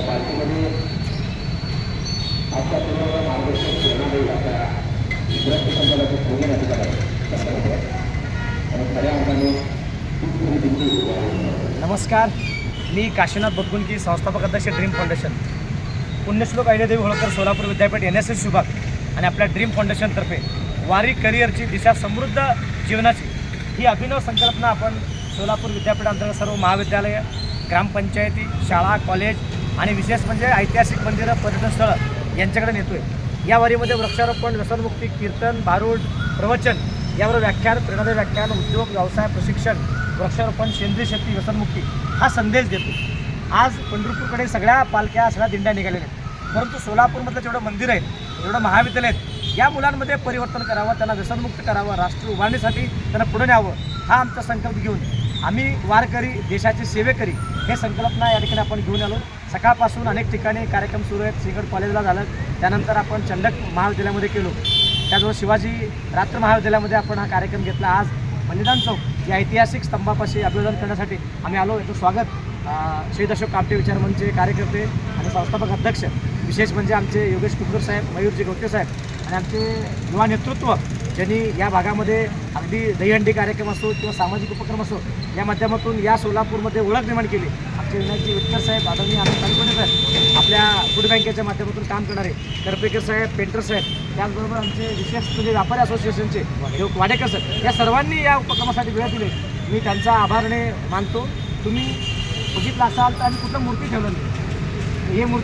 या पार्टीमध्ये आजच्या पूर्ण मार्गदर्शक प्रेरणा देईल अशा विद्यार्थी संघाचे पूर्ण अधिकार आहे असं होतं आणि खऱ्या अर्थाने खूप मोठी दिंडी नमस्कार. मी काशीनाथ बदगुंकी संस्थापक अध्यक्ष ड्रीम फाउंडेशन. पुण्यश्लोक अहिल्यादेवी होळकर सोलापूर विद्यापीठ एन एस एस विभाग आणि आपल्या ड्रीम फाउंडेशनतर्फे वारी करिअरची दिशा समृद्ध जीवनाची ही अभिनव संकल्पना आपण सोलापूर विद्यापीठांतर्गत सर्व महाविद्यालय ग्रामपंचायती शाळा कॉलेज आणि विशेष म्हणजे ऐतिहासिक मंदिरं पर्यटन स्थळं यांच्याकडे नेतो आहे या वारीमध्ये वृक्षारोपण व्यसनमुक्ती कीर्तन भारूड प्रवचन यावर व्याख्यान प्रेरणादायी व्याख्यान उद्योग व्यवसाय प्रशिक्षण वृक्षारोपण सेंद्रिय शेती व्यसनमुक्ती हा संदेश देतो आज पंढरपूरकडे सगळ्या पालख्या सगळ्या दिंड्या निघालेल्या आहेत. परंतु सोलापूरमधलं जेवढं मंदिर आहे जेवढं महाविद्यालय आहेत या मुलांमध्ये परिवर्तन करावं त्यांना व्यसनमुक्त करावं राष्ट्र उभारणीसाठी त्यांना पुढे न्यावं हा आमचा संकल्प घेऊन आम्ही वारकरी देशाचे सेवेकरी हे संकल्पना या ठिकाणी आपण घेऊन आलो. सकाळपासून अनेक ठिकाणी कार्यक्रम सुरू आहेत. सिंगड कॉलेजला झालं. त्यानंतर आपण चंडक महाविद्यालयामध्ये केलो. त्याचबरोबर शिवाजी रात्र महाविद्यालयामध्ये आपण हा कार्यक्रम घेतला. आज बलिदान चौक या ऐतिहासिक स्तंभापाशी अभिवादन करण्यासाठी आम्ही आलो. याचं स्वागत अं, शहीद अशोक कामटे विचार मंचचे कार्यकर्ते आणि संस्थापक अध्यक्ष विशेष म्हणजे आमचे योगेश कुकर साहेब मयूरजी गवटे साहेब आणि आमचे युवा नेतृत्व ज्यांनी या भागामध्ये अगदी दहीहंडी कार्यक्रम असो किंवा सामाजिक उपक्रम असो या माध्यमातून या सोलापूरमध्ये ओळख निर्माण केली. आमचे विनायकजी विठ्ठल साहेब आदरणीय आनंद तालुक्यात साहेब आपल्या फूड बँकेच्या माध्यमातून काम करणारे करपेकर साहेब पेंटर साहेब त्याचबरोबर आमचे विशेष म्हणजे व्यापारी असोसिएशनचे देव वाडेकर साहेब या सर्वांनी या उपक्रमासाठी वेळ दिले. मी त्यांचा आभारणे मानतो. तुम्ही बघितला असाल तर आम्ही कुठलं मूर्ती ठेवलं नाही. हे मूर्ती